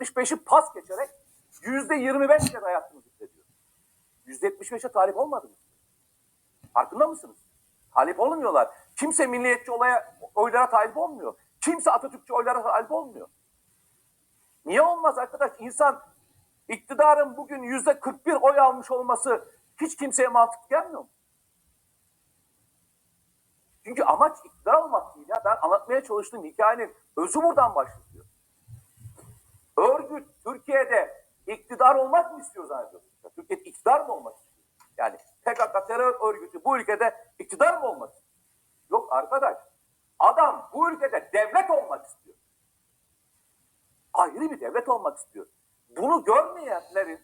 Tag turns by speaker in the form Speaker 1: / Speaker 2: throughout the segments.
Speaker 1: %75'i pas geçerek %25 ile hayatını zikrediyor. %75'e talip olmadınız. Farkında mısınız? Talip olmuyorlar. Kimse milliyetçi olaya, oylara talip olmuyor. Kimse Atatürkçü oylara talip olmuyor. Niye olmaz arkadaş? İnsan iktidarın bugün yüzde 41 oy almış olması hiç kimseye mantıklı gelmiyor mu? Çünkü amaç iktidar olmak değil ya. Ben anlatmaya çalıştığım hikayenin özü buradan başlıyor. Örgüt Türkiye'de iktidar olmak mı istiyor zannediyorsunuz? Ya Türkiye'de iktidar mı olmak istiyor? Yani PKK terör örgütü bu ülkede iktidar mı olmak istiyor? Yok arkadaş. Adam bu ülkede devlet olmak istiyor. Ayrı bir devlet olmak istiyor. Bunu görmeyenlerin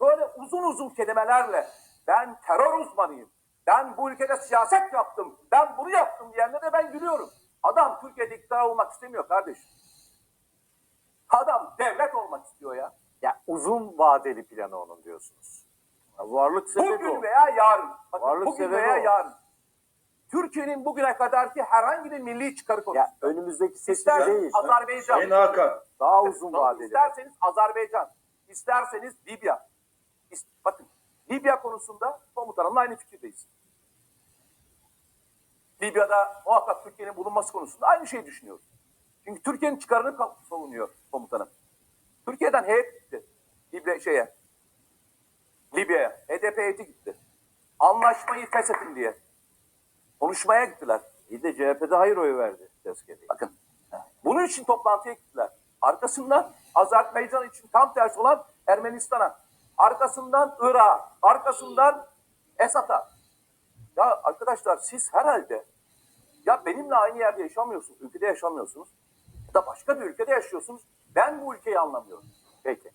Speaker 1: böyle uzun uzun kelimelerle ben terör uzmanıyım, ben bu ülkede siyaset yaptım, ben bunu yaptım diyenlere ben gülüyorum. Adam Türkiye'de iktidar olmak istemiyor kardeşim. Adam devlet olmak istiyor ya.
Speaker 2: Uzun vadeli planı onun diyorsunuz. Ya varlık sebebi
Speaker 1: Bugün
Speaker 2: o.
Speaker 1: veya yarın. Bakın
Speaker 2: Varlık
Speaker 1: bugün
Speaker 2: sebebi
Speaker 1: veya
Speaker 2: o.
Speaker 1: yarın. Türkiye'nin bugüne kadarki herhangi bir milli çıkarı konusu.
Speaker 2: Ya önümüzdeki seçim
Speaker 1: İster
Speaker 2: değil.
Speaker 1: Azerbaycan,
Speaker 3: Sayın Hakan.
Speaker 2: Daha uzun vadeli.
Speaker 1: İsterseniz Azerbaycan, isterseniz Libya. Bakın Libya konusunda komutanımla aynı fikirdeyiz. Libya'da muhakkak Türkiye'nin bulunması konusunda aynı şeyi düşünüyoruz. Çünkü Türkiye'nin çıkarını ka- savunuyor komutanım. Türkiye'den heyet gitti. Libya şeye. Libya'ya. HDP heyeti gitti. Anlaşmayı feshedin diye. Konuşmaya gittiler.
Speaker 2: İyi de CHP'de hayır oyu verdi tezkereye.
Speaker 1: Bakın. Bunun için toplantıya gittiler. Arkasından Azerbaycan için tam tersi olan Ermenistan'a. Arkasından Irak'a. Arkasından Esad'a. Ya arkadaşlar siz herhalde ya benimle aynı yerde yaşamıyorsunuz. Ülkede yaşamıyorsunuz. Ya da başka bir ülkede yaşıyorsunuz. Ben bu ülkeyi anlamıyorum.
Speaker 2: Peki.